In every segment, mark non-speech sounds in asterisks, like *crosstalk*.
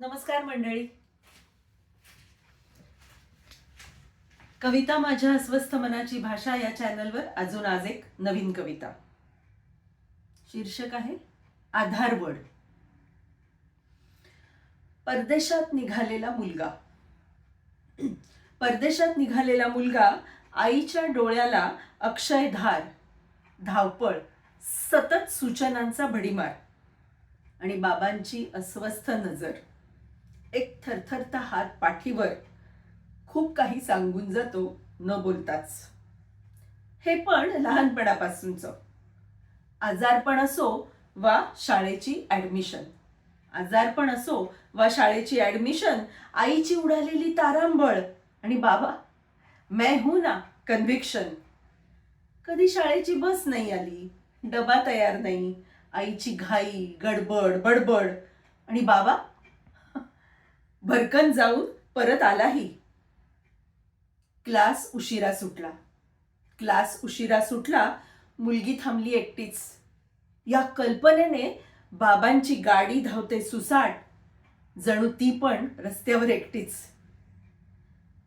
नमस्कार मंडळी. कविता माझ्या अस्वस्थ मनाची भाषा या चॅनलवर अजून आज एक नवीन कविता. शीर्षक आहे आधारवड परदेशात निघालेला मुलगा. परदेशात निघालेला मुलगा आईच्या डोळ्याला अक्षयधार धावपळ सतत सूचनांचा भडीमार आणि बाबांची अस्वस्थ नजर. एक थरथरता हात पाठीवर खूप काही सांगून जातो न बोलताच. हे पण लहानपणापासूनचं. आजारपण असो वा शाळेची ऍडमिशन आजारपण असो वा शाळेची ऍडमिशन आईची उडालेली तारांबळ आणि बाबा मैं हूं ना कन्व्हिक्शन कधी शाळेची बस नाही आली डबा तयार नाही आईची घाई गडबड बडबड आणि बाबा भरकन जाऊन परत आलाही. क्लास उशिरा सुटला. क्लास उशिरा सुटला मुलगी थांबली एकटीच. या कल्पनेने बाबांची गाडी धावते सुसाट जणू ती पण रस्त्यावर एकटीच.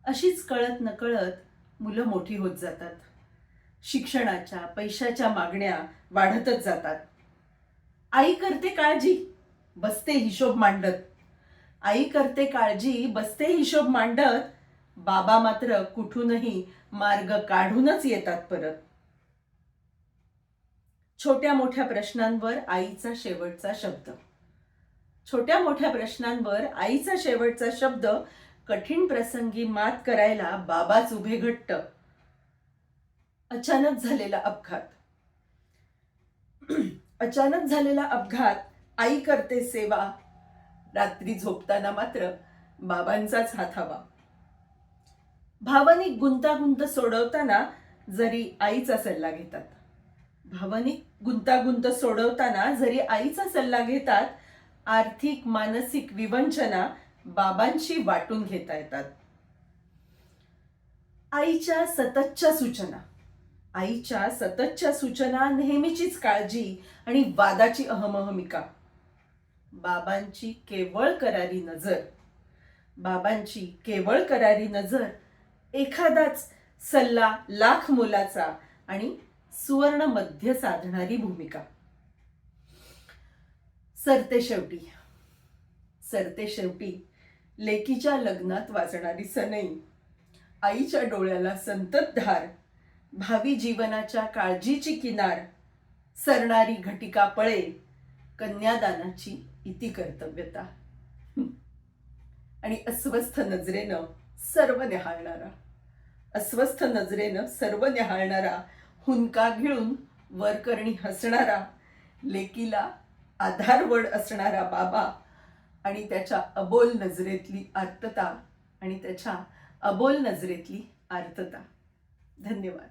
अशीच कळत नकळत मुलं मोठी होत जातात. शिक्षणाच्या पैशाच्या मागण्या वाढतच जातात. आई करते काळजी बसते हिशोब मांडत. आई करते काळजी बसते हिशोब मांडत बाबा मात्र कुठूनही मार्ग काढूनच येतात परत. छोट्या मोठ्या प्रश्नांवर आईचा शेवटचा शब्द. छोट्या मोठ्या प्रश्नांवर आईचा शेवटचा शब्द कठीण प्रसंगी मात करायला बाबाच उभे घट्ट. अचानक झालेला अपघात. *clears throat* अचानक झालेला अपघात आई करते सेवा रात्री झोपताना मात्र बाबांचाच हात हवा. भावनिक गुंतागुंत सोडवताना जरी आईचा सल्ला घेतात. भावनिक गुंतागुंत सोडवताना जरी आईचा सल्ला घेतात आर्थिक मानसिक विवंचना बाबांशी वाटून घेता येतात. आईच्या सततच्या सूचना. आईच्या सततच्या सूचना नेहमीचीच काळजी आणि वादाची अहमहमिका. बाबांची केवळ करारी नजर. बाबांची केवळ करारी नजर एखादाच सल्ला लाख मोलाचा आणि सुवर्ण मध्य साधणारी भूमिका. सरते शेवटी. सरते शेवटी लेकीच्या लग्नात वाजणारी सनई आईच्या डोळ्याला संततधार भावी जीवनाच्या काळजीची किनार सरणारी घटिका पळे कन्यादानाची इति कर्तव्यता. आणि अस्वस्थ नजरेनं सर्व निहाळणारा अस्वस्थ नजरेनं सर्व निहाळणारा हुंका घेऊन वरकरणी हसणारा लेकीला आधारवड असणारा बाबा आणि त्याच्या अबोल नजरेतली आर्तता आणि त्याच्या अबोल नजरेतली आर्तता. धन्यवाद.